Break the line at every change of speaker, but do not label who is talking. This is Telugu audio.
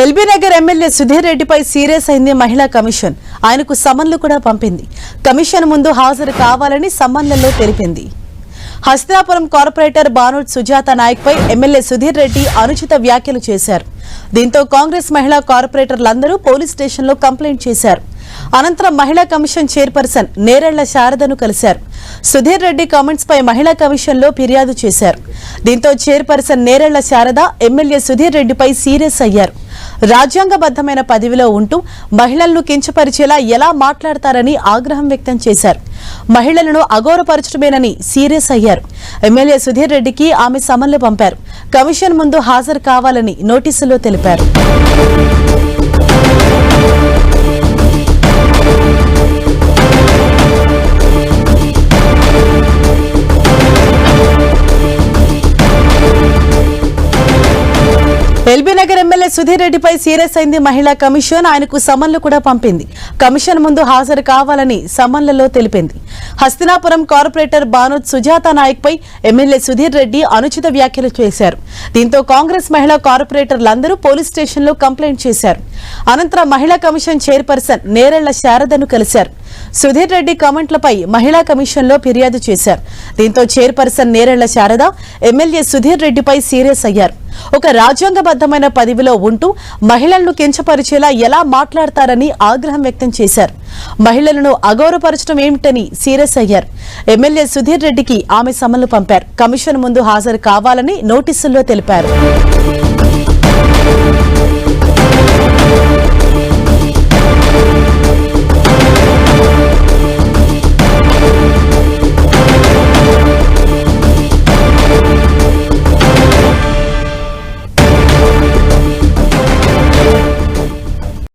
ఎల్బీ నగర్ ఎమ్మెల్యే సుధీర్ రెడ్డిపై సీరియస్ అయింది మహిళా కమిషన్. ఆయనకు సమన్లు కూడా పంపింది. కమిషన్ ముందు హాజరు కావాలని సమన్లలో తెలిపింది. హస్తినాపురం కార్పొరేటర్ బానోట్ సుజాత నాయక్పై ఎమ్మెల్యే సుధీర్ రెడ్డి అనుచిత వ్యాఖ్యలు చేశారు. దీంతో కాంగ్రెస్ మహిళా కార్పొరేటర్లందరూ పోలీస్ స్టేషన్లో కంప్లైంట్ చేశారు. అనంతరం మహిళా కమిషన్ చైర్పర్సన్ నేరెళ్ళ శారదను కలిశారు. సుధీర్ రెడ్డి కామెంట్స్ పై మహిళా కమిషన్లో ఫిర్యాదు చేశారు. దీంతో చైర్పర్సన్ నేరెళ్ళ శారద ఎమ్మెల్యే సుధీర్ రెడ్డిపై సీరియస్ అయ్యారు. రాజ్యాంగబద్ధమైన పదవిలో ఉంటూ మహిళలను కించపరిచేలా ఎలా మాట్లాడతారని ఆగ్రహం వ్యక్తం చేశారు. మహిళలను అగౌరవపరచడమేనని సీరియస్ అయ్యారు. ఎమ్మెల్యే సుధీర్ రెడ్డికి ఆమె సమన్లు పంపారు. కమిషన్ ముందు హాజరు కావాలని నోటీసులో తెలిపారు. ఎల్బీ నగర్ ఎమ్మెల్యే సుధీర్ రెడ్డిపై సీరియస్ అయింది మహిళా కమిషన్. ఆయనకు సమన్లు కూడా పంపింది. కమిషన్ ముందు హాజరు కావాలని సమన్లలో తెలిపింది. హస్తినాపురం కార్పొరేటర్ బానోత్ సుజాత నాయక్ పై ఎమ్మెల్యే సుధీర్ రెడ్డి అనుచిత వ్యాఖ్యలు చేశారు. దీంతో కాంగ్రెస్ మహిళా కార్పొరేటర్లందరూ పోలీస్ స్టేషన్లో కంప్లైంట్ చేశారు. అనంతరం మహిళా కమిషన్ చైర్పర్సన్ నేరెళ్ళ శారదను కలిశారు. సుధీర్ రెడ్డి కామెంట్లపై మహిళా కమిషన్లో ఫిర్యాదు చేశారు. దీంతో చైర్పర్సన్ నేరెళ్ళ శారద ఎమ్మెల్యే సుధీర్ రెడ్డిపై సీరియస్ అయ్యారు. ఒక రాజ్యాంగబద్ధమైన పదవిలో ఉంటూ మహిళలను కించపరిచేలా ఎలా మాట్లాడతారని ఆగ్రహం వ్యక్తం చేశారు. మహిళలను అగౌరవపరచడం ఏమిటని సీరియస్ అయ్యారు. ఎమ్మెల్యే సుధీర్ రెడ్డికి ఆమె సమన్లు పంపారు. కమిషన్ ముందు హాజరు కావాలని నోటీసుల్లో తెలిపారు.